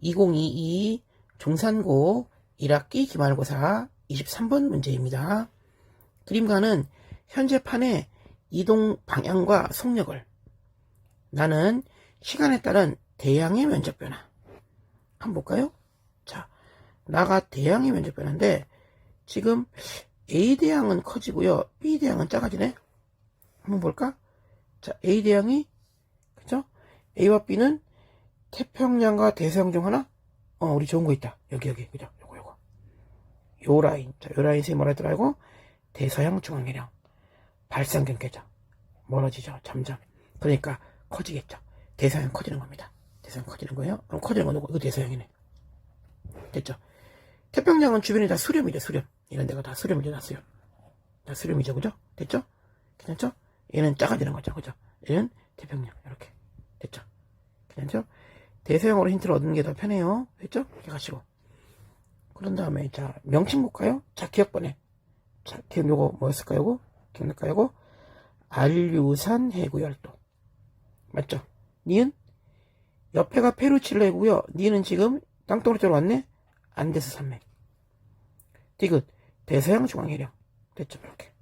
2022 중산고 1학기 기말고사 23번 문제입니다. 그림과는 현재 판의 이동 방향과 속력을 나는 시간에 따른 대양의 면적 변화 한번 볼까요? 자, 나가 대양의 면적 변화인데 지금 A 대양은 커지고요. B 대양은 작아지네. 한번 볼까? 자, A 대양이 그죠? A와 B는 태평양과 대서양 중 하나? 어, 우리 좋은 거 있다. 여기 여기 그죠? 요거 요거. 요 라인. 자, 요 라인 세 뭐라 했더라고? 대서양 중앙해령. 발상경계죠. 멀어지죠. 점점. 그러니까 커지겠죠. 대서양 커지는 겁니다. 대서양 커지는 거예요. 그럼 커지는 건 누구? 이거 대서양이네. 됐죠? 태평양은 주변이 다 수렴이죠, 수렴. 이런 데가 다 수렴이죠, 다 수렴. 다 수렴이죠, 그죠? 됐죠? 괜찮죠? 얘는 작아지는 거죠, 그죠? 얘는 태평양, 이렇게. 됐죠? 괜찮죠? 대서양으로 힌트를 얻는 게 더 편해요. 됐죠? 이렇게 가시고. 그런 다음에, 자, 명칭 볼까요? 자, 기억번에. 자, 기억 요거 뭐였을까요, 요거? 기억날까요, 요거? 알류산 해구열도. 맞죠? 니은? 옆에가 페루칠레고요. 니는 지금 땅덩어리 쪽으로 왔네? 안데스 산맥. 디귿. 대서양 중앙해령. 됐죠? 이렇게.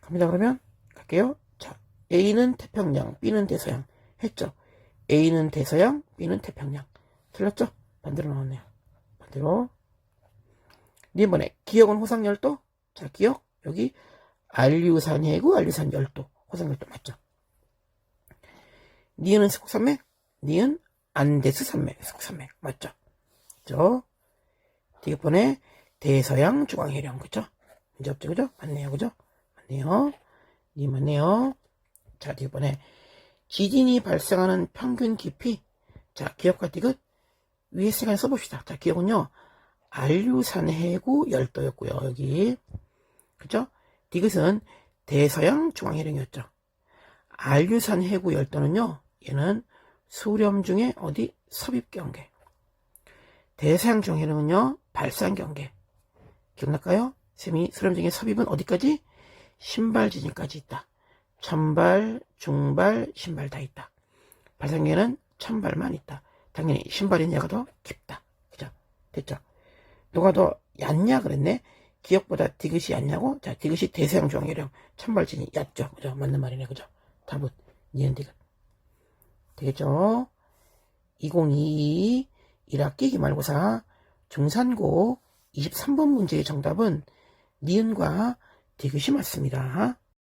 갑니다, 그러면. 갈게요. 자, A는 태평양, B는 대서양. 했죠? A는 대서양, B는 태평양. 틀렸죠? 반대로 나왔네요. 반대로. 이번에 기억은 호상열도. 자, 기억. 여기 알류산 해구, 알류산 열도. 호상열도 맞죠? 니은은 석산맥, 니은 안데스 산맥, 석산맥. 맞죠? 그죠? 뒤번에 대서양 중앙해령. 그죠? 문제 없죠? 그죠? 맞네요. 그죠? 맞네요. 니 맞네요. 자, 뒤번에 지진이 발생하는 평균 깊이. 자, 기억과 디귿. 위에 시간에 써봅시다. 자, 기억은요. 알류산 해구 열도였고요. 여기. 그죠? 디귿은 대서양 중앙해령이었죠. 알류산 해구 열도는요. 얘는 수렴 중에 어디 섭입 경계. 대서양 중앙해령은요. 발산 경계. 기억날까요? 셈이 수렴 중에 섭입은 어디까지? 신발 지진까지 있다. 천발, 중발, 신발 다 있다. 발산계는 천발만 있다. 당연히 신발인 얘가 더 깊다. 그죠? 됐죠? 누가 더 얕냐 그랬네? 기억보다 디귿이 얕냐고? 자, 디귿이 대서양 중앙해령 천발진이 얕죠? 그죠? 맞는 말이네. 그죠? 답은 니은 디귿. 되겠죠? 2022 1학기 기말고사 중산고 23번 문제의 정답은 니은과 디귿이 맞습니다.